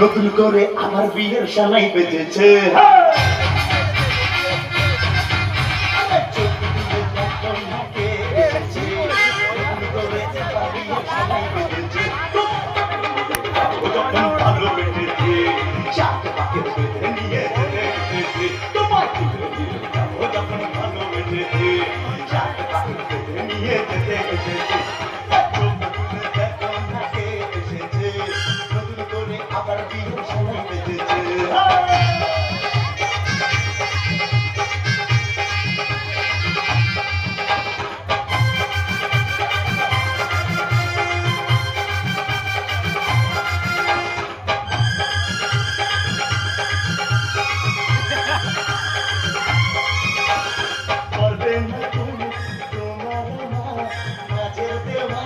নতুন করে আমার বিয়ের সানাই বেঁচেছে Yeah.